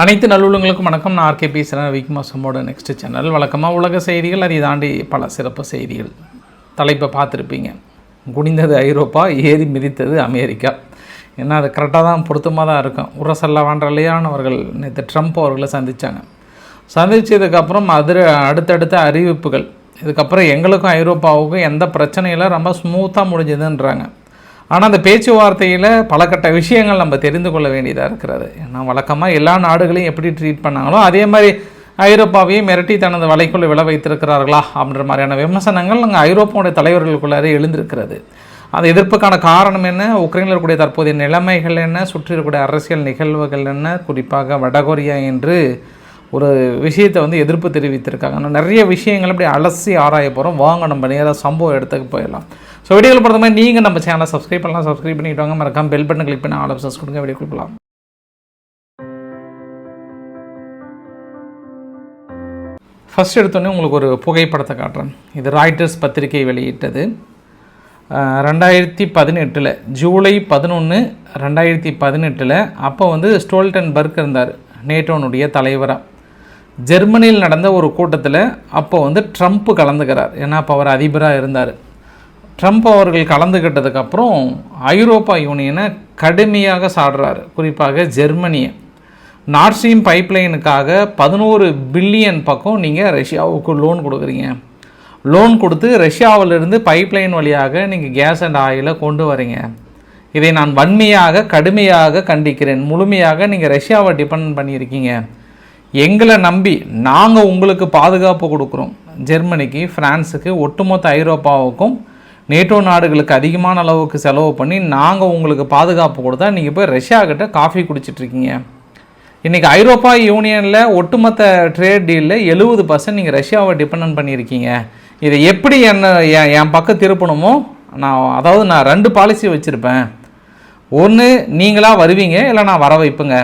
அனைத்து நல்லுள்ளங்களுக்கும் வணக்கம். நான் ஆர்கே பேசுகிறேன் விக்மாசமோட நெக்ஸ்ட் சேனல் வழக்கமாக உலக செய்திகள் அதை தாண்டி பல சிறப்பு செய்திகள். தலைப்பை பார்த்துருப்பீங்க. குனிந்தது ஐரோப்பா ஏறி மிதித்தது அமெரிக்கா. ஏன்னா அது கரெக்டாக தான் பொருத்தமாக தான் இருக்கும். உரசல்லா வாண்டலையான் அவர்கள் நேற்று ட்ரம்ப் அவர்களை சந்தித்தாங்க சந்தித்ததுக்கப்புறம் அதிர அடுத்தடுத்த அறிவிப்புகள். இதுக்கப்புறம் எங்களுக்கும் ஐரோப்பாவுக்கும் எந்த பிரச்சனையில் ரொம்ப ஸ்மூத்தாக முடிஞ்சதுன்றாங்க. ஆனால் அந்த பேச்சுவார்த்தையில் பல கட்ட விஷயங்கள் நம்ம தெரிந்து கொள்ள வேண்டியதாக இருக்கிறது. ஏன்னா வழக்கமாக எல்லா நாடுகளையும் எப்படி ட்ரீட் பண்ணாங்களோ அதே மாதிரி ஐரோப்பாவையும் மிரட்டி தனது வலைக்குள்ளே விழ வைத்திருக்கிறார்களா அப்படின்ற மாதிரியான விமர்சனங்கள் அங்கே ஐரோப்பாவுடைய தலைவர்களுக்குள்ளாரே எழுந்திருக்கிறது. அந்த எதிர்ப்புக்கான காரணம் என்ன? உக்ரைனில் இருக்கக்கூடிய தற்போதைய நிலைமைகள் என்ன? சுற்றி இருக்கக்கூடிய அரசியல் நிகழ்வுகள் என்ன? குறிப்பாக வடகொரியா என்று ஒரு விஷயத்தை வந்து எதிர்ப்பு தெரிவித்திருக்காங்க. நிறைய விஷயங்கள் அப்படி அலசி ஆராய போகிறோம் வாங்க நம்ம நேராக சம்பவம் இடத்துக்கு போயிடலாம். ஸோ வீடியோவில் பொறுத்த மாதிரி நீங்கள் நம்ம சேனலை சப்ஸ்கிரைப் பண்ணலாம். சப்ஸ்கிரைப் பண்ணிட்டு வாங்க. மறக்காம பெல் பட்டன் கிளிக் பண்ணி ஆல் ஆப்ஷன்ஸ் கொடுங்க. வீடியோ கொடுக்கலாம் ஃபர்ஸ்ட் எடுத்தோன்னே உங்களுக்கு ஒரு புகைப்படத்தை காட்டுறேன். இது ராய்டர்ஸ் பத்திரிகை வெளியிட்டது. ரெண்டாயிரத்தி பதினெட்டில் ஜூலை பதினொன்று ரெண்டாயிரத்தி பதினெட்டில் அப்போ வந்து ஸ்டோல்டன்பர்க் இருந்தார் நேட்டோனுடைய தலைவராக ஜெர்மனியில் நடந்த ஒரு கூட்டத்தில் அப்போ வந்து ட்ரம்ப் கலந்துக்கிறார். ஏன்னா அப்போ அவர் அதிபராக இருந்தார். ட்ரம்ப் அவர்கள் கலந்துக்கிட்டதுக்கப்புறம் ஐரோப்பா யூனியனை கடுமையாக சாடுறாரு. குறிப்பாக ஜெர்மனியை. நார்த் ஸ்ட்ரீம் பைப்லைனுக்காக பதினோரு பில்லியன் பக்கம் நீங்கள் ரஷ்யாவுக்கு லோன் கொடுக்குறீங்க. லோன் கொடுத்து ரஷ்யாவிலிருந்து பைப்லைன் வழியாக நீங்கள் கேஸ் அண்ட் ஆயிலை கொண்டு வரீங்க. இதை நான் வன்மையாக கடுமையாக கண்டிக்கிறேன். முழுமையாக நீங்கள் ரஷ்யாவை டிபெண்ட் பண்ணியிருக்கீங்க. எங்களை நம்பி நாங்கள் உங்களுக்கு பாதுகாப்பு கொடுக்குறோம். ஜெர்மனிக்கு ஃப்ரான்ஸுக்கு ஒட்டுமொத்த ஐரோப்பாவுக்கும் நேட்டோ நாடுகளுக்கு அதிகமான அளவுக்கு செலவு பண்ணி நாங்கள் உங்களுக்கு பாதுகாப்பு கொடுத்தா நீங்கள் போய் ரஷ்யாக்கிட்ட காஃபி குடிச்சிட்டு இருக்கீங்க. இன்றைக்கி ஐரோப்பா யூனியனில் ஒட்டுமொத்த ட்ரேட் டீலில் எழுபது பர்சன்ட் நீங்கள் ரஷ்யாவை டிபெண்ட் பண்ணியிருக்கீங்க. இதை எப்படி என்ன என் என் பக்கம் திருப்பணுமோ நான் அதாவது நான் ரெண்டு பாலிசி வச்சுருப்பேன். ஒன்று நீங்களாக வருவீங்க இல்லை நான் வர வைப்புங்க.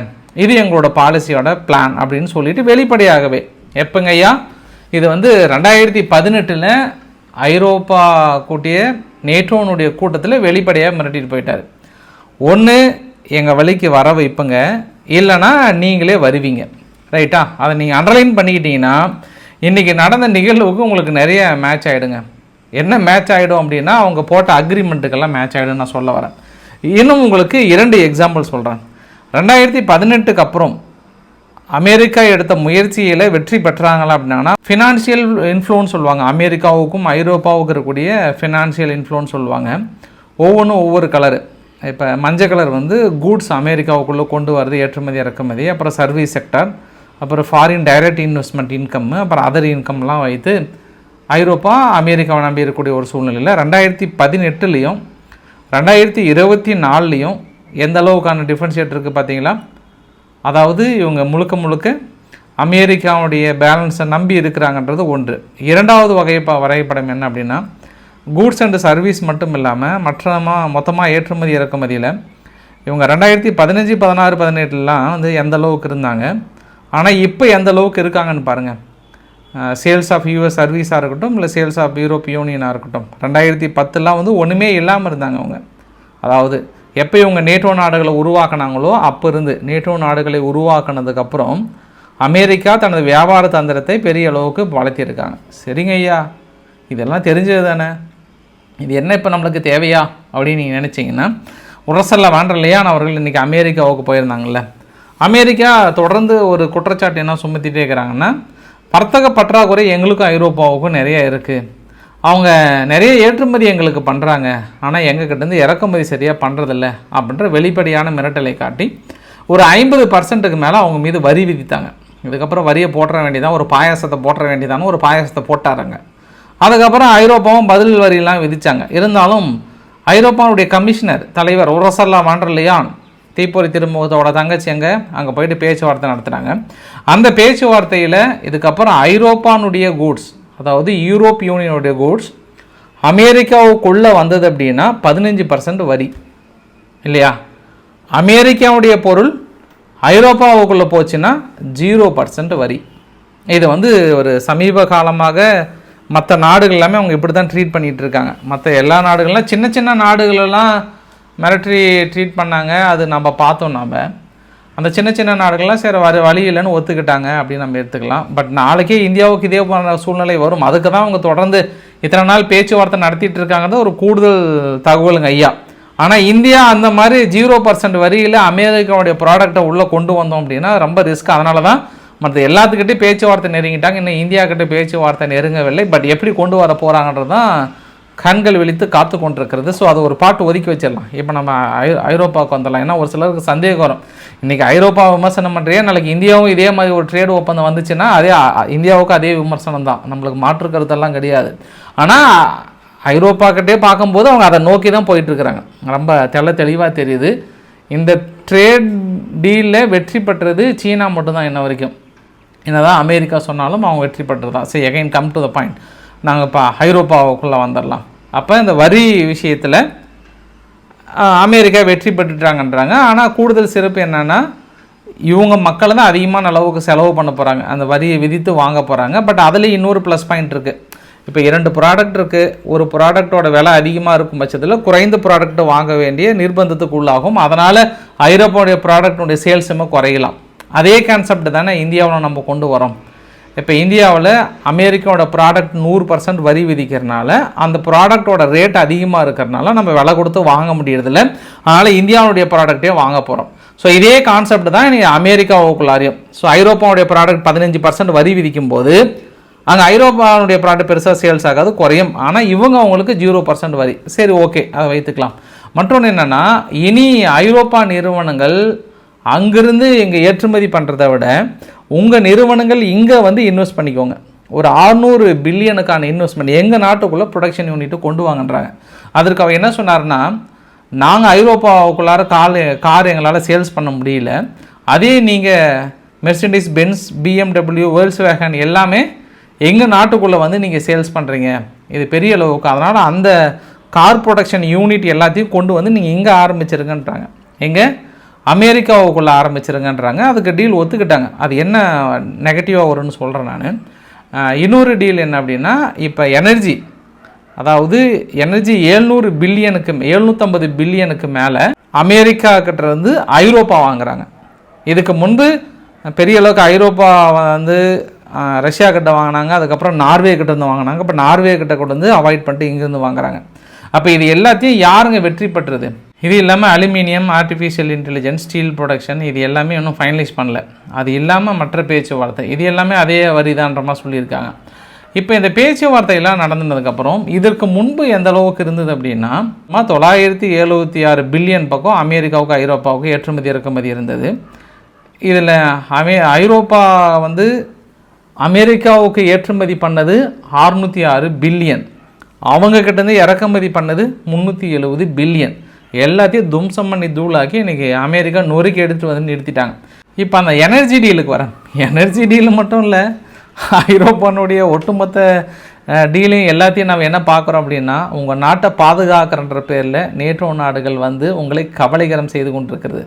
இது எங்களோட பாலிசியோட பிளான் அப்படின்னு சொல்லிட்டு வெளிப்படையாகவே. எப்போங்க ஐயா? இது வந்து ரெண்டாயிரத்தி பதினெட்டில் ஐரோப்பா கூட்டிய நேட்டோனுடைய கூட்டத்தில் வெளிப்படையாக மிரட்டிட்டு போயிட்டார். ஒன்று எங்கள் வழிக்கு வர வைப்புங்க. இல்லைன்னா நீங்களே வருவீங்க. ரைட்டா? அதை நீங்கள் அண்டர்லைன் பண்ணிக்கிட்டீங்கன்னா இன்றைக்கி நடந்த நிகழ்வுக்கு உங்களுக்கு நிறைய மேட்ச் ஆகிடுங்க என்ன மேட்ச் ஆகிடும் அப்படின்னா அவங்க போட்ட அக்ரிமெண்ட்டுக்கெல்லாம் மேட்ச் ஆகிடும் நான் சொல்ல வரேன். இன்னும் உங்களுக்கு இரண்டு எக்ஸாம்பிள் சொல்கிறேன் ரெண்டாயிரத்தி பதினெட்டுக்கு அப்புறம் அமெரிக்கா எடுத்த முயற்சியில் வெற்றி பெற்றாங்களா அப்படின்னா ஃபினான்ஷியல் இன்ஃப்ளூன்ஸ் சொல்லுவாங்க. அமெரிக்காவுக்கும் ஐரோப்பாவுக்கும் இருக்கக்கூடிய ஃபினான்ஷியல் இன்ஃப்ளூன்ஸ் சொல்லுவாங்க. ஒவ்வொன்றும் ஒவ்வொரு கலரு இப்போ மஞ்சள் கலர் வந்து கூட்ஸ் அமெரிக்காவுக்குள்ளே கொண்டு வரது ஏற்றுமதி இறக்குமதி அப்புறம் சர்வீஸ் செக்டர் அப்புறம் ஃபாரின் டைரக்ட் இன்வெஸ்ட்மெண்ட் இன்கம் அப்புறம் அதர் இன்கம்லாம் வைத்து ஐரோப்பா அமெரிக்காவை நம்பி இருக்கக்கூடிய ஒரு சூழ்நிலையில் ரெண்டாயிரத்தி பதினெட்டுலேயும் ரெண்டாயிரத்தி இருபத்தி நாலுலேயும் எந்த அளவுக்கான டிஃப்ரென்ஷியேட் இருக்குது பார்த்தீங்களா அதாவது இவங்க முழுக்க முழுக்க அமெரிக்காவுடைய பேலன்ஸை நம்பி இருக்கிறாங்கன்றது ஒன்று. இரண்டாவது வகை வரைபடம் என்ன அப்படின்னா கூட்ஸ் அண்ட் சர்வீஸ் மட்டும் இல்லாமல் மற்றமாக மொத்தமாக ஏற்றுமதி இறக்குமதியில் இவங்க ரெண்டாயிரத்தி பதினஞ்சு பதினாறு பதினெட்டுலாம் வந்து எந்த அளவுக்கு இருந்தாங்க? ஆனால் இப்போ எந்த அளவுக்கு இருக்காங்கன்னு பாருங்கள் சேல்ஸ் ஆஃப் யூஎஸ் சர்வீஸாக இருக்கட்டும் இல்லை சேல்ஸ் ஆஃப் யூரோப் யூனியனாக இருக்கட்டும் ரெண்டாயிரத்தி பத்துலாம் வந்து ஒன்றுமே இல்லாமல் இருந்தாங்க அவங்க. அதாவது எப்போ இவங்க நேட்டோ நாடுகளை உருவாக்குனாங்களோ அப்போ இருந்து நேட்டோ நாடுகளை உருவாக்குனதுக்கப்புறம் அமெரிக்கா தனது வியாபார தந்திரத்தை பெரிய அளவுக்கு வளர்த்திருக்காங்க. சரிங்க ஐயா. இதெல்லாம் தெரிஞ்சது தானே? இது என்ன இப்போ நம்மளுக்கு தேவையா? அப்படின்னு நீங்கள் நினச்சிங்கன்னா உரசல்ல வாண்டர்லையான் அவர்கள் இன்றைக்கி அமெரிக்காவுக்கு போயிருந்தாங்கல்ல. அமெரிக்கா தொடர்ந்து ஒரு குற்றச்சாட்டு என்ன சுமத்திட்டே இருக்கிறாங்கன்னா வர்த்தக பற்றாக்குறை எங்களுக்கும் ஐரோப்பாவுக்கும் நிறைய இருக்குது அவங்க நிறைய ஏற்றுமதி எங்களுக்கு பண்ணுறாங்க ஆனால் எங்ககிட்டேருந்து இறக்குமதி சரியாக பண்ணுறதில்ல அப்படின்ற வெளிப்படையான மிரட்டலை காட்டி ஒரு ஐம்பது பர்சன்ட்டுக்கு மேலே அவங்க மீது வரி விதித்தாங்க. இதுக்கப்புறம் வரியை போட்டுற வேண்டியதான் ஒரு பாயாசத்தை போட்டுற வேண்டியதானு ஒரு பாயாசத்தை போட்டாருங்க. அதுக்கப்புறம் ஐரோப்பாவும் பதில் வரியெல்லாம் விதித்தாங்க இருந்தாலும் ஐரோப்பாவுடைய கமிஷனர் தலைவர் உரசல்லா வாண்டர்லியான் தீப்பொறி திருமுகத்தோட தங்கச்சி அங்கே அங்கே போயிட்டு பேச்சுவார்த்தை நடத்துகிறாங்க அந்த பேச்சுவார்த்தையில் இதுக்கப்புறம் ஐரோப்பானுடைய கூட்ஸ் அதாவது யூரோப் யூனியனுடைய கூட்ஸ் அமெரிக்காவுக்குள்ளே வந்தது அப்படின்னா பதினஞ்சு பர்சன்ட் வரி. இல்லையா? அமெரிக்காவுடைய பொருள் ஐரோப்பாவுக்குள்ளே போச்சுன்னா ஜீரோ பர்சன்ட் வரி. இது வந்து ஒரு சமீப காலமாக மற்ற நாடுகள் எல்லாமே அவங்க இப்படி தான் ட்ரீட் பண்ணிகிட்டு இருக்காங்க. மற்ற எல்லா நாடுகள்லாம் சின்ன சின்ன நாடுகளெல்லாம் மிரட்டரி ட்ரீட் பண்ணாங்க. அது நம்ம பார்த்தோம் நாம். அந்த சின்ன சின்ன நாடுகள்லாம் சரி வர வழி இல்லைன்னு ஒத்துக்கிட்டாங்க அப்படின்னு நம்ம எடுத்துக்கலாம். பட் நாளைக்கே இந்தியாவுக்கு இதே போன்ற சூழ்நிலை வரும். அதுக்கு தான் அவங்க தொடர்ந்து இத்தனை நாள் பேச்சுவார்த்தை நடத்திட்டு இருக்காங்கிறது ஒரு கூடுதல் தகவலுங்க ஐயா. ஆனால் இந்தியா அந்த மாதிரி ஜீரோ பர்சன்ட் வரியில் அமெரிக்காவுடைய ப்ராடக்ட்டை உள்ளே கொண்டு வந்தோம் அப்படின்னா ரொம்ப ரிஸ்க் அதனால தான் மற்ற எல்லாத்துக்கிட்டே பேச்சுவார்த்தை நெருங்கிட்டாங்க. இன்னும் இந்தியா கிட்டே பேச்சுவார்த்தை நெருங்கவில்லை. பட் எப்படி கொண்டு வர போகிறாங்கன்றது தான் கண்கள் விழித்து காத்து கொண்டிருக்கிறது. ஸோ அது ஒரு பாட்டு ஒதுக்கி வச்சிடலாம். இப்போ நம்ம ஐ ஐரோப்பாவுக்கு வந்துடலாம். ஏன்னா ஒரு சிலருக்கு சந்தேகம் வரும். இன்றைக்கி ஐரோப்பா விமர்சனம் பண்ணுறியே நாளைக்கு இந்தியாவும் இதே மாதிரி ஒரு ட்ரேட் ஒப்பந்தம் வந்துச்சுன்னா அதே இந்தியாவுக்கு அதே விமர்சனம் தான். நம்மளுக்கு மாற்று கருத்தெல்லாம் கிடையாது. ஆனால் ஐரோப்பாக்கிட்டே பார்க்கும்போது அவங்க அதை நோக்கி தான் போயிட்டுருக்குறாங்க. ரொம்ப தெள்ள தெளிவாக தெரியுது. இந்த ட்ரேட் டீலில் வெற்றி பெற்றது சீனா மட்டும்தான் இன்ன வரைக்கும். என்ன தான் அமெரிக்கா சொன்னாலும் அவங்க வெற்றி பெற்றது தான் சரி again come to the point நாங்கள் இப்போ ஐரோப்பாவுக்குள்ளே வந்துடலாம் அப்போ இந்த வரி விஷயத்தில் அமெரிக்கா வெற்றி பெற்றுட்டாங்கன்றாங்க. ஆனால் கூடுதல் சிறப்பு என்னென்னா இவங்க மக்களை தான் அதிகமான அளவுக்கு செலவு பண்ண போகிறாங்க அந்த வரியை விதித்து வாங்க போகிறாங்க பட் அதுலேயும் இன்னொரு ப்ளஸ் பாயிண்ட் இருக்குது இப்போ இரண்டு ப்ராடக்ட் இருக்குது ஒரு ப்ராடக்ட்டோட விலை அதிகமாக இருக்கும் பட்சத்தில் குறைந்த ப்ராடக்ட் வாங்க வேண்டிய நிர்பந்தத்துக்கு உள்ளாகும். அதனால் ஐரோப்பாவுடைய ப்ராடக்டுடைய சேல்ஸுமே குறையலாம். அதே கான்செப்ட் தானே இந்தியாவில் நம்ம கொண்டு வரோம். இப்போ இந்தியாவில் அமெரிக்காவோட ப்ராடக்ட் நூறு பர்சன்ட் வரி விதிக்கிறனால அந்த ப்ராடக்ட்டோட ரேட் அதிகமாக இருக்கிறனால நம்ம விலை கொடுத்து வாங்க முடியறதில்ல. அதனால் இந்தியாவுடைய ப்ராடக்ட்டே வாங்க போகிறோம் ஸோ இதே கான்செப்ட் தான் இனி அமெரிக்காவுக்குள்ளாரியும். ஸோ ஐரோப்பாவுடைய ப்ராடக்ட் பதினஞ்சு பர்சன்ட் வரி விதிக்கும் போது அங்கே ஐரோப்பாவுடைய ப்ராடக்ட் பெருசாக சேல்ஸ் ஆகாது குறையும். ஆனால் இவங்க அவங்களுக்கு ஜீரோ பர்சன்ட் வரி. சரி ஓகே அதை வைத்துக்கலாம். மற்றொன்று என்னென்னா இனி ஐரோப்பா நிறுவனங்கள் அங்கிருந்து இங்கே ஏற்றுமதி பண்ணுறத விட உங்கள் நிறுவனங்கள் இங்கே வந்து இன்வெஸ்ட் பண்ணிக்கோங்க. ஒரு 600 பில்லியனுக்கான இன்வெஸ்ட்மெண்ட் எங்கள் நாட்டுக்குள்ளே ப்ரொடக்ஷன் யூனிட்டு கொண்டு வாங்கன்றாங்க. அதற்கு அவர் என்ன சொன்னார்னா நாங்கள் ஐரோப்பாவுக்குள்ளார கால் கார் எங்களால் சேல்ஸ் பண்ண முடியல. அதே நீங்கள் Mercedes Benz BMW Volkswagen எல்லாமே எங்கள் நாட்டுக்குள்ளே வந்து நீங்கள் சேல்ஸ் பண்ணுறீங்க இது பெரிய அளவுக்கு. அதனால் அந்த கார் ப்ரொடக்ஷன் யூனிட் எல்லாத்தையும் கொண்டு வந்து நீங்கள் இங்கே ஆரம்பிச்சிருங்கன்றாங்க. எங்கே? அமெரிக்காவுக்குள்ளே ஆரம்பிச்சிருங்கன்றாங்க. அதுக்கு டீல் ஒத்துக்கிட்டாங்க. அது என்ன நெகட்டிவாக வரும்னு சொல்கிறேன் நான். இன்னொரு டீல் என்ன அப்படின்னா இப்போ எனர்ஜி அதாவது எனர்ஜி ஏழ்நூறு பில்லியனுக்கு எழுநூற்றம்பது பில்லியனுக்கு மேலே அமெரிக்கா கிட்ட இருந்து ஐரோப்பா வாங்குறாங்க. இதுக்கு முன்பு பெரிய அளவுக்கு ஐரோப்பா வந்து ரஷ்யா கிட்ட வாங்கினாங்க. அதுக்கப்புறம் நார்வே கிட்ட இருந்து வாங்கினாங்க. இப்போ நார்வே கிட்ட கொண்டு வந்து அவாய்ட் பண்ணிட்டு இங்கேருந்து வாங்குறாங்க. அப்போ இது எல்லாத்தையும் யாருங்க வெற்றி பெற்றது? இது இல்லாமல் aluminium artificial intelligence steel production இது எல்லாமே இன்னும் ஃபைனலைஸ் பண்ணல. அது இல்லாமல் மற்ற பேச்சுவார்த்தை இது எல்லாமே அதே வரிதான்ற மாதிரி சொல்லியிருக்காங்க. இப்போ இந்த பேச்சுவார்த்தையெல்லாம் நடந்ததுக்கப்புறம் இதற்கு முன்பு எந்த அளவுக்கு இருந்தது அப்படின்னா தொள்ளாயிரத்தி எழுபத்தி ஆறு பில்லியன் பக்கம் அமெரிக்காவுக்கு ஐரோப்பாவுக்கு ஏற்றுமதி இறக்குமதி இருந்தது. இதில் அமே ஐரோப்பா வந்து அமெரிக்காவுக்கு ஏற்றுமதி பண்ணது 606 ஆறு பில்லியன் அவங்கக்கிட்டேருந்து இறக்குமதி பண்ணது முந்நூற்றி எழுபது பில்லியன் எல்லாத்தையும் தும்சம் பண்ணி தூளாக்கி இன்றைக்கி அமெரிக்கா நொறுக்கி எடுத்துகிட்டு வந்து நிறுத்திட்டாங்க. இப்போ அந்த எனர்ஜி டீலுக்கு வரேன். எனர்ஜி டீல் மட்டும் இல்லை ஐரோப்பானுடைய ஒட்டுமொத்த டீலையும் எல்லாத்தையும் நம்ம என்ன பார்க்குறோம் அப்படின்னா உங்கள் நாட்டை பாதுகாக்கிறன்ற பேரில் நேட்டோ நாடுகள் வந்து உங்களை கபலீகரம் செய்து கொண்டிருக்கிறது.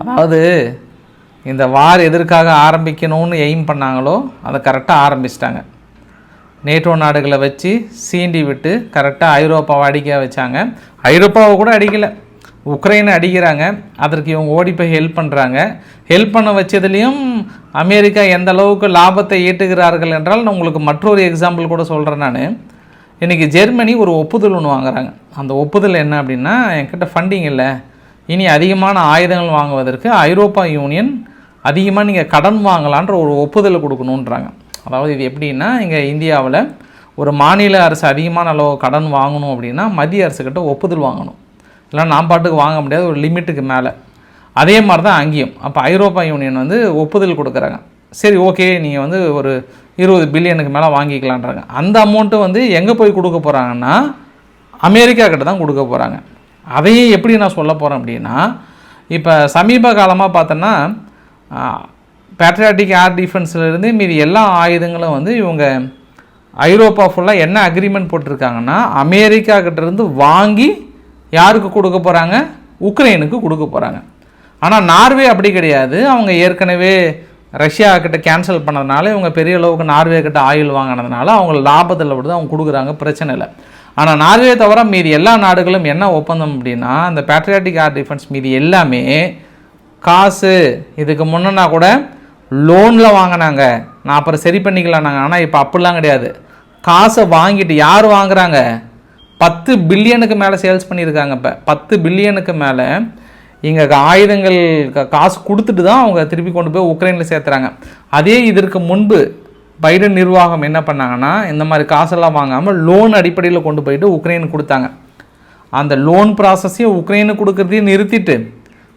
அதாவது இந்த வார் எதற்காக ஆரம்பிக்கணும்னு எய்ம் பண்ணாங்களோ அதை கரெக்டாக ஆரம்பிச்சிட்டாங்க. நேட்டோ நாடுகளை வச்சு சீண்டி விட்டு கரெக்டாக ஐரோப்பாவை அடிக்க வச்சாங்க. ஐரோப்பாவை கூட அடிக்கலை. உக்ரைனை அடிக்கிறாங்க. அதற்கு இவங்க ஓடி போய் ஹெல்ப் பண்ணுறாங்க ஹெல்ப் பண்ண வச்சதுலேயும் அமெரிக்கா எந்த அளவுக்கு லாபத்தை ஈட்டுகிறார்கள் என்றால் நான் உங்களுக்கு மற்றொரு எக்ஸாம்பிள் கூட சொல்கிறேன் நான். இன்றைக்கி ஜெர்மனி ஒரு ஒப்புதல் ஒன்று வாங்குறாங்க. அந்த ஒப்புதல் என்ன அப்படின்னா என்கிட்ட ஃபண்டிங் இல்லை. இனி அதிகமான ஆயுதங்கள் வாங்குவதற்கு ஐரோப்பா யூனியன் அதிகமாக நீங்கள் கடன் வாங்கலான்ற ஒரு ஒப்புதல் கொடுக்கணுன்றாங்க அதாவது இது எப்படின்னா இங்கே இந்தியாவில் ஒரு மாநில அரசு அதிகமான அளவு கடன் வாங்கணும் அப்படின்னா மத்திய அரசுக்கிட்ட ஒப்புதல் வாங்கணும். இல்லை நான் பாட்டுக்கு வாங்க முடியாது ஒரு லிமிட்டுக்கு மேலே. அதே மாதிரி தான் அங்கேயும். அப்போ ஐரோப்பா யூனியன் வந்து ஒப்புதல் கொடுக்குறாங்க. சரி ஓகே நீங்கள் வந்து ஒரு இருபது பில்லியனுக்கு மேலே வாங்கிக்கலான்றாங்க. அந்த அமௌண்ட்டு வந்து எங்கே போய் கொடுக்க போகிறாங்கன்னா அமெரிக்கா கிட்ட தான் கொடுக்க போகிறாங்க அதையும் எப்படி நான் சொல்ல போகிறேன் அப்படின்னா இப்போ சமீப காலமாக பார்த்தோன்னா பேட்ரியாட்டிக் ஏர் டிஃபென்ஸ்லேருந்து மீதி எல்லா ஆயுதங்களும் வந்து இவங்க ஐரோப்பா ஃபுல்லாக என்ன அக்ரிமெண்ட் போட்டிருக்காங்கன்னா அமெரிக்கா கிட்டேருந்து வாங்கி யாருக்கு கொடுக்க போகிறாங்க உக்ரைனுக்கு கொடுக்க போகிறாங்க ஆனால் நார்வே அப்படி கிடையாது. அவங்க ஏற்கனவே ரஷ்யா கிட்ட கேன்சல் பண்ணதுனால இவங்க பெரிய அளவுக்கு நார்வே கிட்ட ஆயில் வாங்கினதுனால அவங்க லாபத்தில் விடுது அவங்க கொடுக்குறாங்க பிரச்சனை இல்லை. ஆனால் நார்வே தவிர மீதி எல்லா நாடுகளும் என்ன ஒப்பந்தம் அப்படின்னா அந்த பேட்ரியாட்டிக் ஏர் டிஃபென்ஸ் மீதி எல்லாமே காசு. இதுக்கு முன்னன்னா கூட லோனில் வாங்கினாங்க. நான் அப்புறம் சரி பண்ணிக்கலாம் நாங்கள் ஆனால் இப்போ அப்படிலாம் கிடையாது. காசை வாங்கிட்டு யார் வாங்குறாங்க? பத்து பில்லியனுக்கு மேலே சேல்ஸ் பண்ணியிருக்காங்க இப்போ. பத்து பில்லியனுக்கு மேலே இங்கே ஆயுதங்கள் காசு கொடுத்துட்டு தான் அவங்க திருப்பி கொண்டு போய் உக்ரைனில் சேர்த்துறாங்க. அதே இதற்கு முன்பு பைடன் நிர்வாகம் என்ன பண்ணாங்கன்னா இந்த மாதிரி காசெல்லாம் வாங்காமல் லோன் அடிப்படையில் கொண்டு போயிட்டு உக்ரைனுக்கு கொடுத்தாங்க. அந்த லோன் ப்ராசஸையும் உக்ரைனுக்கு கொடுக்குறதையும் நிறுத்திட்டு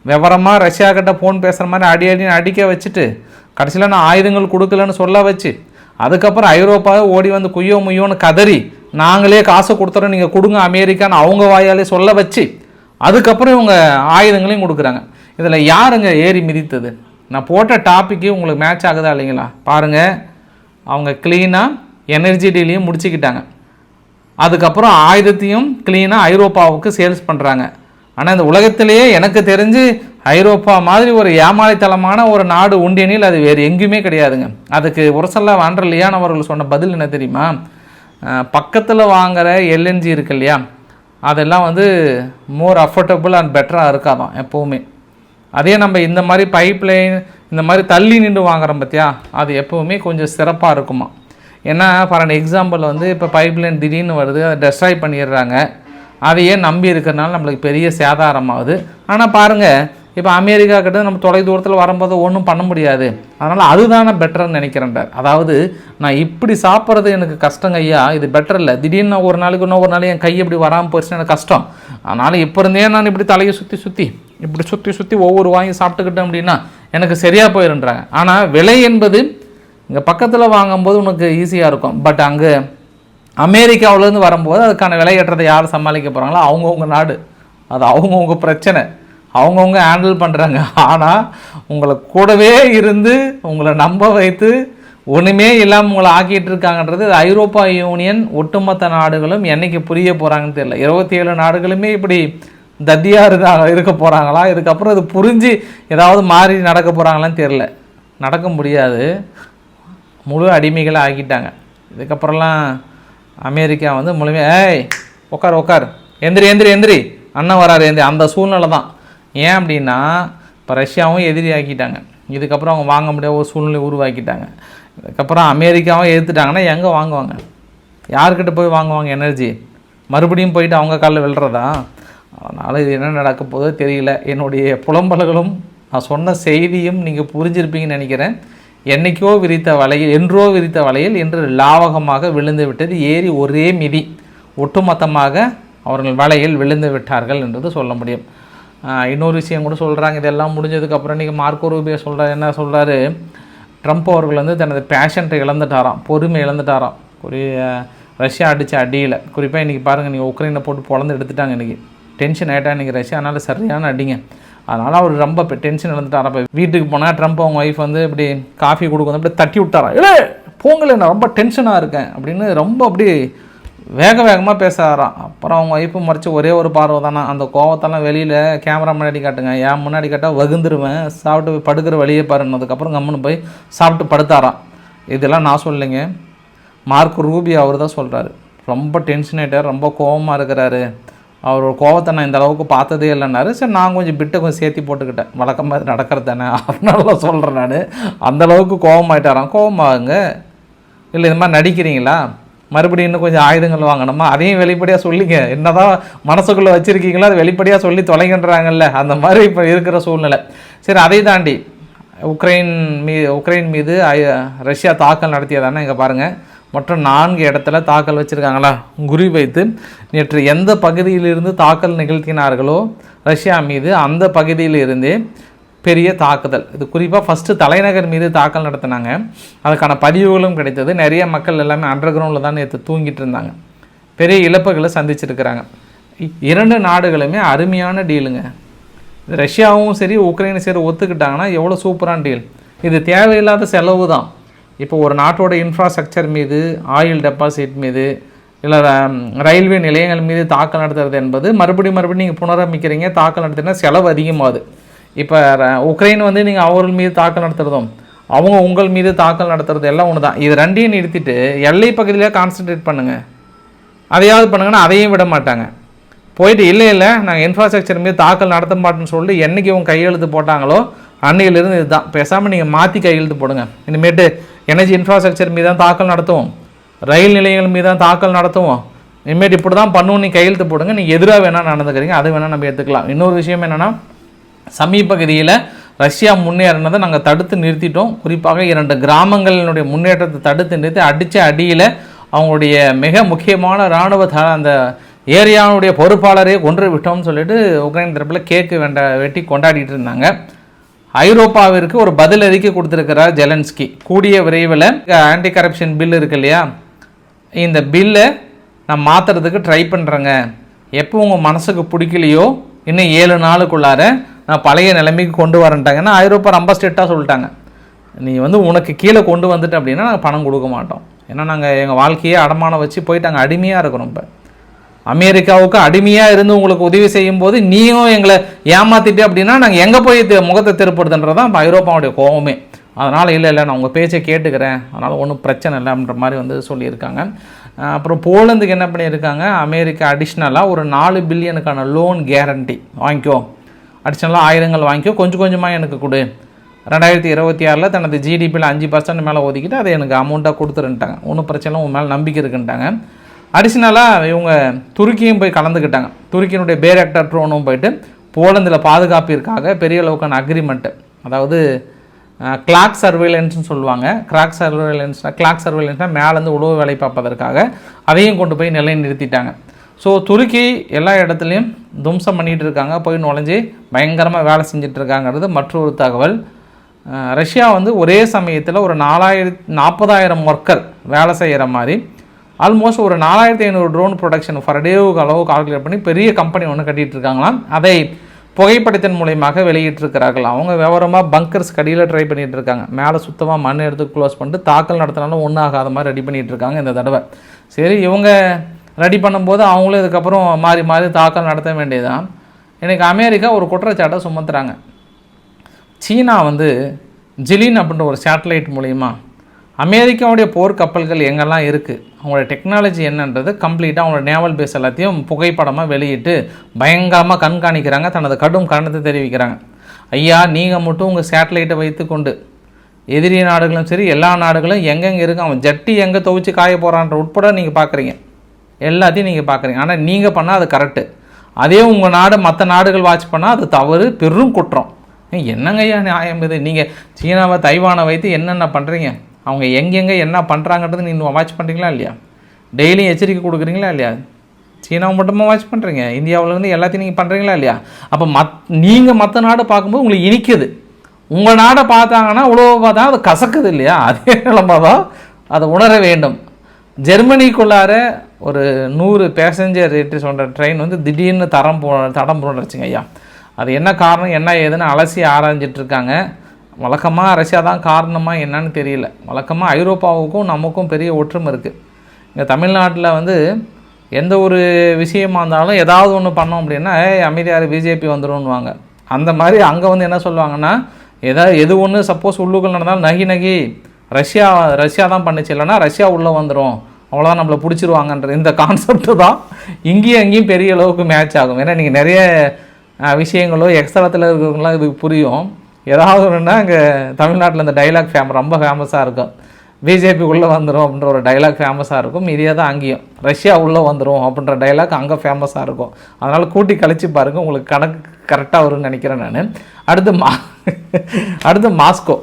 விவரமாக ரஷ்யா கிட்ட ஃபோன் பேசுகிற மாதிரி அடி அடின்னு அடிக்க வச்சுட்டு கடைசியில் நான் ஆயுதங்கள் கொடுக்கலன்னு சொல்ல வச்சு அதுக்கப்புறம் ஐரோப்பாவை ஓடி வந்து குய்யோ முய்யோன்னு கதறி நாங்களே காசு கொடுத்துறோம் நீங்கள் கொடுங்க அமெரிக்கான்னு அவங்க வாயாலே சொல்ல வச்சு அதுக்கப்புறம் இவங்க ஆயுதங்களையும் கொடுக்குறாங்க. இதில் யாருங்க ஏறி மிதித்தது? நான் போட்ட டாப்பிக்கு உங்களுக்கு மேட்ச் ஆகுதா இல்லைங்களா? பாருங்கள் அவங்க க்ளீனாக எனர்ஜி டீலையும் முடிச்சுக்கிட்டாங்க. அதுக்கப்புறம் ஆயுதத்தையும் க்ளீனாக ஐரோப்பாவுக்கு சேல்ஸ் பண்ணுறாங்க ஆனால் இந்த உலகத்திலேயே எனக்கு தெரிஞ்சு ஐரோப்பா மாதிரி ஒரு ஏமாளித்தனமான ஒரு நாடு உண்டெனில் அது வேறு எங்கேயுமே கிடையாதுங்க. அதுக்கு உரசல்லா வாண்டர் அவர்கள் சொன்ன பதில் என்ன தெரியுமா? பக்கத்தில் வாங்குகிற எல்என்ஜி இருக்கு இல்லையா? அதெல்லாம் வந்து மோர் அஃபோர்டபுள் அண்ட் பெட்டராக இருக்காதான் எப்போவுமே. அதே நம்ம இந்த மாதிரி பைப் லைன் இந்த மாதிரி தள்ளி நின்று வாங்குறோம் பார்த்தியா அது எப்போவுமே கொஞ்சம் சிறப்பாக இருக்குமா? ஏன்னா ஃபார் அன் எக்ஸாம்பிள் வந்து இப்போ பைப் லைன் திடீர்னு வருது அதை டெஸ்ட்ராய் பண்ணிடுறாங்க. அதையே நம்பி இருக்கிறனால நம்மளுக்கு பெரிய சேதாரமாகுது. ஆனால் பாருங்கள் இப்போ அமெரிக்கா கிட்ட நம்ம தொலை தூரத்தில் வரும்போது ஒன்றும் பண்ண முடியாது. அதனால் அதுதானே பெட்டர்னு நினைக்கிறேன்டார் அதாவது நான் இப்படி சாப்பிட்றது எனக்கு கஷ்டங்க ஐயா. இது பெட்டர் இல்லை. திடீர்னு ஒரு நாளைக்கு இன்னும் ஒரு நாள் என் கை இப்படி வராமல் போயிடுச்சுன்னா எனக்கு கஷ்டம். அதனால் இப்போ இருந்தே நான் இப்படி தலையை சுற்றி சுற்றி இப்படி சுற்றி சுற்றி ஒவ்வொரு வாங்கி சாப்பிட்டுக்கிட்டேன் அப்படின்னா எனக்கு சரியாக போயிருன்றாங்க ஆனால் விலை என்பது இங்கே பக்கத்தில் வாங்கும்போது உனக்கு ஈஸியாக இருக்கும். பட் அங்கே அமெரிக்காவிலேருந்து வரும்போது அதுக்கான விலையேற்றத்தை யார் சமாளிக்க போகிறாங்களோ அவங்கவுங்க நாடு. அது அவங்கவுங்க பிரச்சனை. அவங்கவுங்க ஹேண்டில் பண்ணுறாங்க ஆனால் உங்களை கூடவே இருந்து உங்களை நம்ப வைத்து ஒன்றுமே இல்லாமல் உங்களை ஆக்கிட்டு இருக்காங்கன்றது ஐரோப்பா யூனியன் ஒட்டுமொத்த நாடுகளும் என்னைக்கு புரிய போகிறாங்கன்னு தெரியல. இருபத்தி ஏழு நாடுகளுமே இப்படி தத்தியாக இருந்தாங்க இருக்க போகிறாங்களா இதுக்கப்புறம் இது புரிஞ்சு ஏதாவது மாறி நடக்க போகிறாங்களான்னு தெரில நடக்க முடியாது. முழு அடிமைகளை ஆக்கிட்டாங்க. இதுக்கப்புறம்லாம் அமெரிக்கா வந்து முழுமையாக ஏய் உட்கார் உட்கார் எந்திரி எந்திரி எந்திரி. அண்ணன் வராரு எந்திரி. அந்த சூழ்நிலை தான் ஏன் அப்படின்னா இப்போ ரஷ்யாவும் எதிரி ஆக்கிட்டாங்க. இதுக்கப்புறம் அவங்க வாங்க முடியாத ஒரு சூழ்நிலை உருவாக்கிட்டாங்க. இதுக்கப்புறம் அமெரிக்காவும் எதிர்த்துட்டாங்கன்னா எங்கே வாங்குவாங்க? யார்கிட்ட போய் வாங்குவாங்க எனர்ஜி மறுபடியும் போயிட்டு அவங்க காலில் விழுறதா? அதனால் இது என்ன நடக்க போதோ தெரியல. என்னுடைய புலம்பல்களும் நான் சொன்ன செய்தியும் நீங்கள் புரிஞ்சிருப்பீங்கன்னு நினைக்கிறேன். என்னைக்கோ விரித்த வலையில் என்றோ விரித்த வலையில் இன்று லாவகமாக விழுந்து விட்டது. ஏறி ஒரே மிதி. ஒட்டுமொத்தமாக அவர்கள் வலையில் விழுந்து விட்டார்கள் என்றது சொல்ல முடியும். இன்னொரு விஷயம் கூட சொல்கிறாங்க இதெல்லாம் முடிஞ்சதுக்கப்புறம் இன்றைக்கி மார்க்கோ ரூபியோ சொல்கிறார் என்ன சொல்கிறாரு ட்ரம்ப் அவர்கள் வந்து தனது பேஷண்ட்டை இழந்துட்டாராம். பொறுமை இழந்துட்டாராம். குறி ரஷ்யா அடித்த அடியில். குறிப்பாக இன்றைக்கி பாருங்கள் நீங்கள் உக்ரைனை போட்டு பொழந்து எடுத்துட்டாங்க இன்றைக்கி டென்ஷன் ஆகிட்டா இன்றைக்கி ரஷ்யா. அதனால் சரியான அடிங்க. அதனால் அவர் ரொம்ப இப்போ டென்ஷன் இழந்துட்டார். அப்போ வீட்டுக்கு போனால் ட்ரம்ப் அவங்க ஒய்ஃப் வந்து இப்படி காஃபி கொடுக்க அப்படியே தட்டி விட்டாரா? இல்லை போங்கல நான் ரொம்ப டென்ஷனாக இருக்கேன். அப்படின்னு ரொம்ப அப்படி வேக வேகமாக பேசுகிறாராம் அப்புறம் அவங்க ஒய்ஃபு மறைச்சி ஒரே ஒரு பார்வை தானே? அந்த கோவத்தெல்லாம் வெளியில் கேமரா முன்னாடி காட்டுங்க. ஏன் முன்னாடி காட்டால் வகுந்துருவேன். சாப்பிட்டு போய் படுக்கிற வழியே பாருன்னதுக்கப்புறம் கம்முன்னு போய் சாப்பிட்டு படுத்தாராம். இதெல்லாம் நான் சொல்லலைங்க. மார்க் ரூபி அவர் தான் சொல்கிறாரு ரொம்ப டென்ஷன் ஆகிட்டார் ரொம்ப கோவமாக இருக்கிறாரு. அவரோட கோவத்தை நான் இந்த அளவுக்கு பார்த்ததே இல்லைன்னாரு. சரி நான் கொஞ்சம் பிட்டை கொஞ்சம் சேர்த்தி போட்டுக்கிட்டேன். வழக்கமாக மாதிரி நடக்கிறது தானே? அதனால சொல்கிறேன் நான். அந்த அளவுக்கு கோவமாயிட்டாராம். இல்லை இது மாதிரி நடிக்கிறீங்களா? மறுபடியும் இன்னும் கொஞ்சம் ஆயுதங்கள் வாங்கணுமா? அதையும் வெளிப்படையாக சொல்லிங்க என்னதான் மனசுக்குள்ளே வச்சுருக்கீங்களோ அது வெளிப்படையாக சொல்லி தொலைகின்றாங்கல்ல அந்த மாதிரி இப்போ இருக்கிற சூழ்நிலை. சரி அதை தாண்டி உக்ரைன் மீ உக்ரைன் மீது ரஷ்யா தாக்கல் நடத்தியதானே இங்கே பாருங்கள் மற்ற நான்கு இடத்துல தாக்கல் வச்சுருக்காங்களா? குறி வைத்து நேற்று எந்த பகுதியிலிருந்து தாக்கல் நிகழ்த்தினார்களோ ரஷ்யா மீது அந்த பகுதியிலிருந்தே பெரிய தாக்குதல். இது குறிப்பாக ஃபஸ்ட்டு தலைநகர் மீது தாக்கல் நடத்தினாங்க. அதுக்கான பதிவுகளும் கிடைத்தது. நிறைய மக்கள் எல்லாமே அண்டர் கிரவுண்டில் தான் நேற்று தூங்கிட்டு இருந்தாங்க. பெரிய இழப்புகளை சந்திச்சிருக்கிறாங்க. இ- இரண்டு நாடுகளுமே அருமையான டீலுங்க ரஷ்யாவும் சரி உக்ரைனும் சரி ஒத்துக்கிட்டாங்கன்னா எவ்வளோ சூப்பரான டீல் இது தேவையில்லாத செலவு தான். இப்போ ஒரு நாட்டோட இன்ஃப்ராஸ்ட்ரக்சர் மீது ஆயில் டெபாசிட் மீது இல்லை ரயில்வே நிலையங்கள் மீது தாக்கல் நடத்துறது என்பது மறுபடியும் மறுபடியும் நீங்கள் புனரமைக்கிறீங்க தாக்கல் நடத்தினா செலவு அதிகமாகுது. இப்போ ர- உக்ரைன் வந்து நீங்கள் அவர்கள் மீது தாக்கல் நடத்துகிறதும் அவங்க உங்கள் மீது தாக்கல் நடத்துறது எல்லாம் ஒன்று தான் இது ரெண்டையும் நிறுத்திட்டு எல்லை பகுதியிலே கான்சென்ட்ரேட் பண்ணுங்கள் அதையாவது பண்ணுங்கன்னா அதையும் விட மாட்டாங்க. போயிட்டு இல்லை இல்லை நாங்கள் இன்ஃப்ராஸ்ட்ரக்சர் மீது தாக்கல் நடத்த மாட்டோம்னு சொல்லிட்டு என்னைக்கு இவங்க கையெழுத்து போட்டாங்களோ அன்னையிலிருந்து இதுதான். பேசாமல் நீங்கள் மாற்றி கையெழுத்து போடுங்க. இனிமேட்டு எனர்ஜி இன்ஃப்ராஸ்ட்ரக்சர் மீது தான் தாக்கல் நடத்துவோம். ரயில் நிலையங்கள் மீது தான் தாக்கல் நடத்துவோம். இனிமேட்டு இப்படி தான் பண்ணுவோம் நீ கையெழுத்து போடுங்க. நீங்கள் எதிராக வேணால் நடந்துக்கிறீங்க. அது வேணால் நம்ம எடுத்துக்கலாம் இன்னொரு விஷயம் என்னென்னா சமீபகுதியில் ரஷ்யா முன்னேறினதை நாங்கள் தடுத்து நிறுத்திட்டோம். குறிப்பாக இரண்டு கிராமங்களினுடைய முன்னேற்றத்தை தடுத்து நிறுத்தி அடித்த அடியில் அவங்களுடைய மிக முக்கியமான இராணுவ த அந்த ஏரியாவுடைய பொறுப்பாளரே கொன்று விட்டோம்னு சொல்லிட்டு உக்ரைன் தரப்பில் கேக்கு வேண்ட வெட்டி கொண்டாடிட்டு இருந்தாங்க. ஐரோப்பாவிற்கு ஒரு பதில் அறிக்கை கொடுத்துருக்கிறார் ஜெலன்ஸ்கி. கூடிய விரைவில் ஆன்டி கரப்ஷன் பில் இருக்கு இல்லையா? இந்த பில்லை நான் மாற்றுறதுக்கு ட்ரை பண்ணுறேங்க எப்போ உங்கள் மனசுக்கு பிடிக்கலையோ? இன்னும் ஏழு நாளுக்குள்ளார நான் பழைய நிலைமைக்கு கொண்டு வரேன்ட்டாங்கன்னா ஐரோப்பா ரொம்ப ஸ்ட்ரிக்டாக சொல்லிட்டாங்க. நீ வந்து உனக்கு கீழே கொண்டு வந்துட்ட அப்படின்னா நாங்கள் பணம் கொடுக்க மாட்டோம். ஏன்னா நாங்கள் எங்கள் வாழ்க்கையே அடமானம் வச்சு போயிட்டு அங்கே அடிமையாக இருக்கிறோம் இப்போ. அமெரிக்காவுக்கு அடிமையாக இருந்து உங்களுக்கு உதவி செய்யும் போது நீயும் எங்களை ஏமாத்திட்டு அப்படின்னா நாங்கள் எங்கே போய் முகத்தை திருப்படுதுன்றது தான் இப்போ ஐரோப்பாவுடைய கோவமே. அதனால் இல்லை இல்லை நான் உங்கள் பேச்சை கேட்டுக்கிறேன். அதனால் ஒன்றும் பிரச்சனை இல்லை அப்படின்ற மாதிரி வந்து சொல்லியிருக்காங்க. அப்புறம் போலந்துக்கு என்ன பண்ணியிருக்காங்க? அமெரிக்கா அடிஷ்னலாக ஒரு நாலு பில்லியனுக்கான லோன் கேரண்டி வாங்கிக்கோ. அடிஷனலாக ஆயிரங்கள் வாங்கிக்கோ கொஞ்சம் கொஞ்சமாக எனக்கு கொடு. ரெண்டாயிரத்தி இருபத்தி ஆறில் தனது ஜிடிபியில் அஞ்சு பர்சன்ட் மேலே ஒதுக்கிட்டு அதை எனக்கு அமௌண்ட்டாக கொடுத்துருன்ட்டாங்க. ஒன்றும் பிரச்சனை இல்லை, உன் மேலே நம்பிக்கை இருக்குன்ட்டாங்க. அடிஷ்னலாக இவங்க துருக்கியும் போய் கலந்துக்கிட்டாங்க. துருக்கியினுடைய பேரக்டர் ட்ரோனும் போயிட்டு போலந்தில் பாதுகாப்பிற்காக பெரிய அளவுக்கான அக்ரிமெண்ட்டு அதாவது கிளாக் சர்வேலன்ஸ்னு சொல்லுவாங்க. கிராக் சர்வேலன்ஸ்னால் கிளாக் சர்வேலன்ஸ்னால் மேலேருந்து உழவு வேலை பார்ப்பதற்காக அதையும் கொண்டு போய் நிலை நிறுத்திட்டாங்க ஸோ துருக்கி எல்லா இடத்துலையும் தும்சம் பண்ணிகிட்டு இருக்காங்க. போய் நுழைஞ்சு பயங்கரமாக வேலை செஞ்சிட்ருக்காங்கிறது மற்றொரு தகவல். ரஷ்யா வந்து ஒரே சமயத்தில் ஒரு நாலாயிர நாற்பதாயிரம் ஒர்க்கர் வேலை செய்கிற மாதிரி. ஆல்மோஸ்ட் ஒரு நாலாயிரத்தி ஐநூறு ட்ரோன் ப்ரொடக்ஷன் ஃபர் டேவுக்கு அளவு கால்குலேட் பண்ணி பெரிய கம்பெனி ஒன்று கட்டிகிட்டு இருக்காங்களாம். அதை புகைப்படத்தின் மூலியமாக வெளியிட்டிருக்கிறார்கள். அவங்க விவரமாக பங்கர்ஸ் கடியில் ட்ரை பண்ணிகிட்டு இருக்காங்க. மேலே சுத்தமாக மண் எடுத்து க்ளோஸ் பண்ணிட்டு தாக்கல் நடத்தினாலும் ஒன்றும் ஆகாத மாதிரி ரெடி பண்ணிகிட்டு இருக்காங்க இந்த தடவை. சரி இவங்க ரெடி பண்ணும்போது அவங்களும் இதுக்கப்புறம் மாறி மாறி தாக்கல் நடத்த வேண்டியதுதான். எனக்கு அமெரிக்கா ஒரு குற்றச்சாட்டை சுமத்துறாங்க. சீனா வந்து ஜிலின் அப்படின்ற ஒரு சேட்டலைட் மூலிமா அமெரிக்காவுடைய போர்க்கப்பல்கள் எங்கெல்லாம் இருக்குது அவங்களோட டெக்னாலஜி என்னன்றது கம்ப்ளீட்டாக அவங்களோட நேவல் பேஸ் எல்லாத்தையும் புகைப்படமாக வெளியிட்டு பயங்கரமாக கண்காணிக்கிறாங்க. தனது கடும் கண்டனத்தை தெரிவிக்கிறாங்க. ஐயா நீங்கள் மட்டும் உங்கள் சேட்டலைட்டை வைத்துக்கொண்டு எதிரி நாடுகளும் சரி எல்லா நாடுகளும் எங்கெங்கே இருக்குது அவன் ஜட்டி எங்கே துவைச்சு காய போகிறான்ற உட்பட நீங்கள் பார்க்குறீங்க எல்லாத்தையும் நீங்கள் பார்க்குறீங்க ஆனால் நீங்கள் பண்ணால் அது கரெக்டு அதே உங்கள் நாடு மற்ற நாடுகள் வாட்ச் பண்ணால் அது தவறு பெரும் குற்றம். என்னங்கய்யா நியாயம் இது? நீங்கள் சீனாவை தைவானை வைத்து என்னென்ன பண்ணுறீங்க அவங்க எங்கெங்கே என்ன பண்ணுறாங்கன்றது நீங்கள் வாட்ச் பண்ணுறீங்களா இல்லையா? டெய்லியும் எச்சரிக்கை கொடுக்குறீங்களா இல்லையா? சீனாவை மட்டுமா வாட்ச் பண்ணுறீங்க இந்தியாவிலேருந்து எல்லாத்தையும் நீங்கள் பண்ணுறீங்களா இல்லையா? அப்போ மத் நீங்கள் மற்ற நாடு பார்க்கும்போது உங்களுக்கு இனிக்குது. உங்கள் நாடை பார்த்தாங்கன்னா உழவு பார்த்தா அது கசக்குது இல்லையா? அதே நிலமாக தான் அதை உணர வேண்டும். ஜெர்மனிக்குள்ளார ஒரு நூறு பேசஞ்சர் ஏற்றி சொல்கிற ட்ரெயின் வந்து திடீர்னு தரம் போ தடம் போடுறச்சுங்க ஐயா. அது என்ன காரணம் என்ன ஏதுன்னு அலசி ஆராய்ஞ்சிட்ருக்காங்க. வழக்கமாக ரஷ்யா தான் காரணமாக என்னன்னு தெரியல. வழக்கமாக ஐரோப்பாவுக்கும் நமக்கும் பெரிய ஒற்றுமை இருக்குது இங்கே தமிழ்நாட்டில் வந்து எந்த ஒரு விஷயமா இருந்தாலும் ஏதாவது ஒன்று பண்ணோம் அப்படின்னா ஏ அமைதியார் பிஜேபி வந்துடும்வாங்க அந்த மாதிரி அங்கே வந்து என்ன சொல்லுவாங்கன்னா ஏதாவது எது ஒன்று சப்போஸ் உள்ளுக்குள் நடந்தாலும் நகி நகி ரஷ்யா ரஷ்யா தான் பண்ணுச்சு. இல்லைன்னா ரஷ்யா உள்ளே வந்துடும் அவ்வளோதான் நம்மளை பிடிச்சிருவாங்கன்ற இந்த கான்செப்ட்டு தான். இங்கேயும் அங்கேயும் பெரிய அளவுக்கு மேட்ச் ஆகும். ஏன்னா நீங்கள் நிறைய விஷயங்களோ எக்ஸ்தலத்தில் இருக்கிறவங்களாம் இதுக்கு புரியும். ஏதாவது ஒன்றுனா இங்கே தமிழ்நாட்டில் இந்த டைலாக் ஃபேம் ரொம்ப ஃபேமஸாக இருக்கும். பிஜேபி உள்ளே வந்துடும் அப்படின்ற ஒரு டைலாக் ஃபேமஸாக இருக்கும். இதே தான் அங்கேயும். ரஷ்யா உள்ளே வந்துடும் அப்படின்ற டைலாக் அங்கே ஃபேமஸாக இருக்கும். அதனால் கூட்டி கழிச்சு பாருங்க உங்களுக்கு கணக்கு கரெக்டாக வரும்னு நினைக்கிறேன் நான். அடுத்து மா அடுத்து மாஸ்கோ.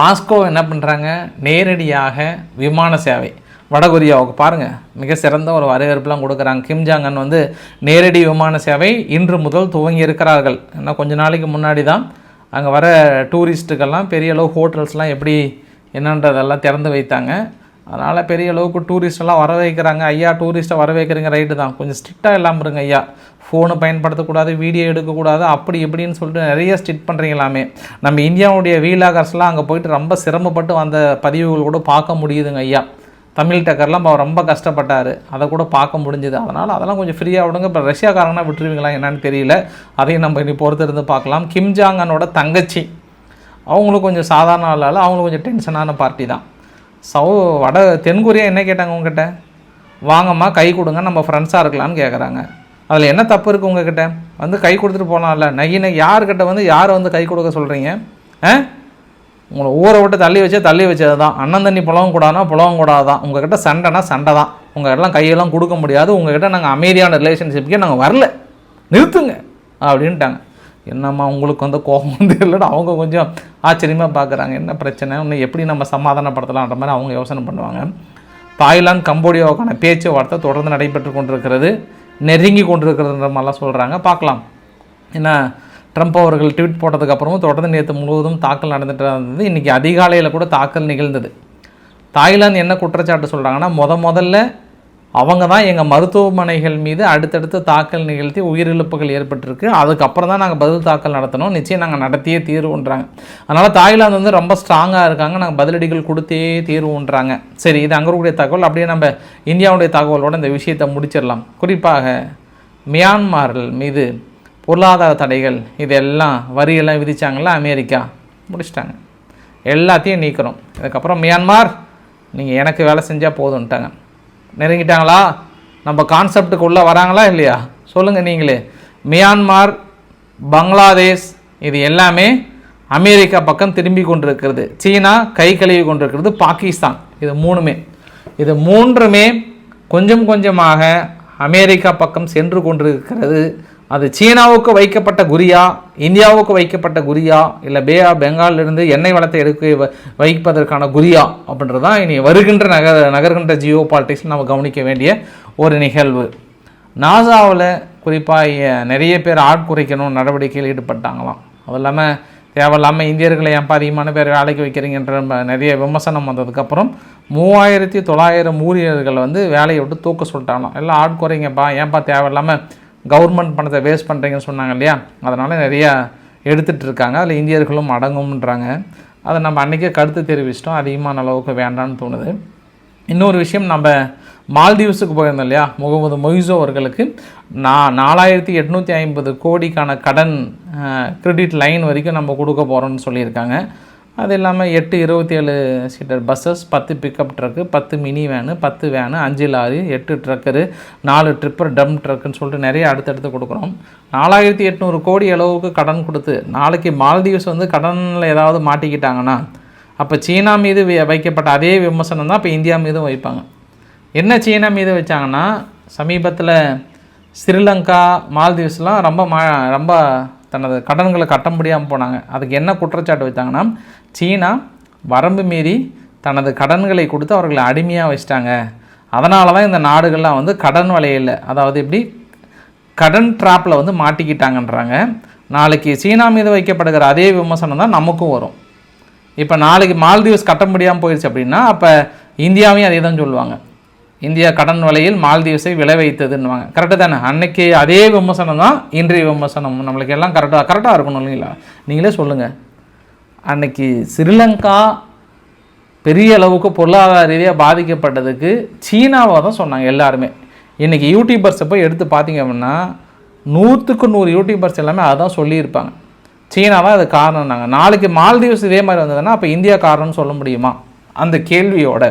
மாஸ்கோ என்ன பண்ணுறாங்க நேரடியாக விமான சேவை. வடகொரியாவுக்கு பாருங்கள் மிக சிறந்த ஒரு வரவேற்புலாம் கொடுக்குறாங்க. கிம் ஜாங்கன் வந்து நேரடி விமான சேவை இன்று முதல் துவங்கி இருக்கிறார்கள். ஏன்னா கொஞ்ச நாளைக்கு முன்னாடி தான் அங்கே வர டூரிஸ்ட்டுக்கெல்லாம் பெரிய அளவு ஹோட்டல்ஸ்லாம் எப்படி என்னன்றதெல்லாம் திறந்து வைத்தாங்க. அதனால் பெரிய அளவுக்கு டூரிஸ்டெல்லாம் வர வைக்கிறாங்க. ஐயா டூரிஸ்ட்டை வர வைக்கிறீங்க ரைட்டு தான். கொஞ்சம் ஸ்ட்ரிக்டாக இல்லாமல் இருங்க ஐயா. ஃபோனை பயன்படுத்தக்கூடாது வீடியோ எடுக்கக்கூடாது அப்படி இப்படின்னு சொல்லிட்டு நிறைய ஸ்ட்ரிக்ட் பண்ணுறீங்களாமே நம்ம இந்தியாவுடைய வீலாகர்ஸ்லாம் அங்கே போயிட்டு ரொம்ப சிரமப்பட்டு வந்த பதிவுகள் கூட பார்க்க முடியுதுங்க ஐயா. தமிழ் டக்கர்லாம் அவர் ரொம்ப கஷ்டப்பட்டார். அதை கூட பார்க்க முடிஞ்சுது. அதனால் அதெல்லாம் கொஞ்சம் ஃப்ரீயாக விடுங்க. இப்போ ரஷ்யாக்காரங்கன்னா விட்டுருவீங்களா என்னன்னு தெரியல. அதையும் நம்ம இனி பொறுத்திருந்து பார்க்கலாம். கிம் ஜாங்கனோட தங்கச்சி. அவங்களும் கொஞ்சம் சாதாரண ஆளால் அவங்களும் கொஞ்சம் டென்ஷனான பார்ட்டி தான். சவு வட தென்கொரியா என்ன கேட்டாங்க உங்ககிட்ட? வாங்கம்மா கை கொடுங்க. நம்ம ஃப்ரெண்ட்ஸாக இருக்கலாம்னு கேட்குறாங்க அதில் என்ன தப்பு இருக்குது உங்ககிட்ட? வந்து கை கொடுத்துட்டு போகலாம்ல நகி நகி. யார்கிட்ட வந்து யாரை வந்து கை கொடுக்க சொல்கிறீங்க ஆ? உங்களை ஊரை விட்டு தள்ளி வச்சே தள்ளி வச்சது தான் அண்ணன் தண்ணி புலவும் கூடாதுனா புலவும் கூடாது? தான் உங்ககிட்ட சண்டைனா சண்டை தான் உங்ககிட்டலாம் கையெல்லாம் கொடுக்க முடியாது. உங்ககிட்ட நாங்கள் அமைதியான ரிலேஷன்ஷிப்புக்கே நாங்கள் வரல. நிறுத்துங்க அப்படின்ட்டாங்க. என்னம்மா உங்களுக்கு வந்து கோபம் வந்து இல்லைன்னு அவங்க கொஞ்சம் ஆச்சரியமாக பார்க்குறாங்க என்ன பிரச்சனை? இன்னும் எப்படி நம்ம சமாதானப்படுத்தலான்ற மாதிரி அவங்க யோசனை பண்ணுவாங்க. தாய்லாந்து கம்போடியாவுக்கான பேச்சுவார்த்தை தொடர்ந்து நடைபெற்று கொண்டிருக்கிறது. நெருங்கி கொண்டிருக்கிறதுன்ற மாதிரிலாம் சொல்கிறாங்க பார்க்கலாம். ஏன்னா ட்ரம்ப் அவர்கள் ட்வீட் போட்டதுக்கப்புறமும் தொடர்ந்து நேற்று முழுவதும் தாக்கல் நடந்துட்டு இருந்தது. இன்றைக்கி அதிகாலையில் கூட தாக்கல் நிகழ்ந்தது. தாய்லாந்து என்ன குற்றச்சாட்டு சொல்கிறாங்கன்னா முத முதல்ல அவங்க தான் எங்கள் மருத்துவமனைகள் மீது அடுத்தடுத்து தாக்கல் நிகழ்த்தி உயிரிழப்புகள் ஏற்பட்டிருக்கு. அதுக்கப்புறம் தான் நாங்கள் பதில் தாக்கல் நடத்தணும். நிச்சயம் நாங்கள் நடத்தியே தீர்வுன்றாங்க அதனால் தாய்லாந்து வந்து ரொம்ப ஸ்ட்ராங்காக இருக்காங்க. நாங்கள் பதிலடிகள் கொடுத்தே தீர்வுன்றாங்க சரி இது அங்கே இருக்கக்கூடிய தகவல். அப்படியே நம்ம இந்தியாவுடைய தகவலோடு இந்த விஷயத்தை முடிச்சிடலாம். குறிப்பாக மியான்மார்கள் மீது பொருளாதார தடைகள் இதெல்லாம் வரியெல்லாம் விதித்தாங்களா அமெரிக்கா. முடிச்சிட்டாங்க. எல்லாத்தையும் நீக்கிறோம். இதுக்கப்புறம் மியான்மார் நீங்கள் எனக்கு வேலை செஞ்சால் போதும்ட்டாங்க. நெருங்கிட்டாங்களா? நம்ம கான்செப்டுக்குள்ளே வராங்களா இல்லையா? சொல்லுங்கள் நீங்களே. மியான்மார் பங்களாதேஷ் இது எல்லாமே அமெரிக்கா பக்கம் திரும்பி கொண்டிருக்கிறது. சீனா கை கழுவி கொண்டிருக்கிறது. பாகிஸ்தான். இது மூணுமே. இது மூன்றுமே கொஞ்சம் கொஞ்சமாக அமெரிக்கா பக்கம் சென்று கொண்டிருக்கிறது. அது சீனாவுக்கு வைக்கப்பட்ட குறியா இந்தியாவுக்கு வைக்கப்பட்ட குறியா இல்லை பே ஆஃப் பெங்காலிலிருந்து எண்ணெய் வளத்தை எடுக்க வ- வைப்பதற்கான குறியா அப்படின்றது தான் இனி வருகின்ற நகர் நகர்கின்ற ஜியோ பாலிட்டிக்ஸ் நம்ம கவனிக்க வேண்டிய ஒரு நிகழ்வு. நாசாவில் குறிப்பாக நிறைய பேர் ஆட்குறைக்கணும் நடவடிக்கையில் ஈடுபட்டாங்களாம். அது இல்லாமல் தேவையில்லாமல் இந்தியர்களை ஏன்ப்பா அதிகமான பேர் வேலைக்கு வைக்கிறீங்கன்ற நிறைய விமர்சனம் வந்ததுக்கப்புறம் மூவாயிரத்தி தொள்ளாயிரம் ஊழியர்கள் வந்து வேலையை விட்டு தூக்க சொல்லிட்டாங்களாம். எல்லாம் ஆட்குறைங்கப்பா ஏன்பா தேவையில்லாமல் கவர்மெண்ட் பணத்தை வேஸ்ட் பண்ணுறீங்கன்னு சொன்னாங்க இல்லையா? அதனால் நிறையா எடுத்துகிட்டு இருக்காங்க. அதில் இந்தியர்களும் அடங்கும்ன்றாங்க. அதை நம்ம அன்றைக்கே கருத்து தெரிவிச்சிட்டோம். அதிகமான அளவுக்கு வேண்டான்னு தோணுது. இன்னொரு விஷயம் நம்ம மால்தீவ்ஸுக்கு போயிருந்தோம் இல்லையா? முகமது மொய்சோ அவர்களுக்கு. நான் நாலாயிரத்தி எட்நூற்றி ஐம்பது கோடிக்கான கடன் கிரெடிட் லைன் வரைக்கும் நம்ம கொடுக்க போகிறோம்னு சொல்லியிருக்காங்க. அது இல்லாமல் எட்டு இருபத்தி ஏழு சீட்டர் பஸ்ஸஸ் பத்து பிக்கப் ட்ரக்கு பத்து மினி வேனு பத்து வேனு அஞ்சு லாரி எட்டு ட்ரக்கரு நாலு ட்ரிப்பர் டம் ட்ரக்குன்னு சொல்லிட்டு நிறைய அடுத்தடுத்து கொடுக்குறோம். நாலாயிரத்தி எட்நூறு கோடி அளவுக்கு கடன் கொடுத்து நாளைக்கு மால்தீவ்ஸ் வந்து கடனில் ஏதாவது மாட்டிக்கிட்டாங்கன்னா அப்போ சீனா மீது வைக்கப்பட்ட அதே விமர்சனம் தான் இப்போ இந்தியா மீதும் வைப்பாங்க. என்ன சீனா மீது வச்சாங்கன்னா சமீபத்தில் ஸ்ரீலங்கா மால்தீவ்ஸ்லாம் ரொம்ப மா ரொம்ப தனது கடன்களை கட்ட முடியாமல் போனாங்க. அதுக்கு என்ன குற்றச்சாட்டு வைத்தாங்கன்னா சீனா வரம்பு மீறி தனது கடன்களை கொடுத்து அவர்களை அடிமையாக வச்சிட்டாங்க. அதனால தான் இந்த நாடுகள்லாம் வந்து கடன் வலையில் அதாவது எப்படி? கடன் ட்ராப்பில் வந்து மாட்டிக்கிட்டாங்கன்றாங்க. நாளைக்கு சீனா மீது வைக்கப்படுகிற அதே விமர்சனம் தான் நமக்கும் வரும். இப்போ நாளைக்கு மால்தீவ்ஸ் கட்ட முடியாமல் போயிடுச்சு அப்படின்னா அப்போ இந்தியாவையும் அதே தான் சொல்லுவாங்க. இந்தியா கடன் வலையில் மால்தீவ்ஸை விளை வைத்ததுன்னுவாங்க. கரெக்டு தானே? அன்னைக்கு அதே விமர்சனம் தான் இன்றைய விமர்சனம். நம்மளுக்கு எல்லாம் கரெக்டாக கரெக்டாக இருக்கணும் இல்லைங்களா? நீங்களே சொல்லுங்கள் அன்னைக்கு ஸ்ரீலங்கா பெரிய அளவுக்கு பொருளாதார ரீதியாக பாதிக்கப்பட்டதுக்கு சீனாவை தான் சொன்னாங்க எல்லாருமே. இன்றைக்கி யூடியூபர்ஸை போய் எடுத்து பார்த்தீங்க அப்படின்னா நூற்றுக்கு நூறு யூடியூபர்ஸ் எல்லாமே அதான் சொல்லியிருப்பாங்க. சீனா தான் அது காரணம்னாங்க. நாளைக்கு மால்தீவ்ஸ் இதே மாதிரி வந்ததுன்னா அப்போ இந்தியா காரணம்னு சொல்ல முடியுமா? அந்த கேள்வியோட.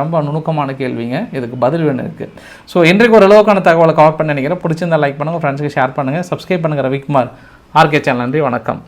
ரொம்ப நுணுக்கமான கேள்விங்க. இதுக்கு பதில் வேணும் இருக்குது ஸோ இன்றைக்கு ஒரு அளவுக்கான தகவலை கவர் பண்ண நினைக்கிறேன். பிடிச்சிருந்தா லைக் பண்ணுங்கள் ஃப்ரெண்ட்ஸுக்கு ஷேர் பண்ணுங்கள் சப்ஸ்கிரைப் பண்ணுங்கள் ரவிக்குமார் ஆர்கே சேனல் நன்றி வணக்கம்.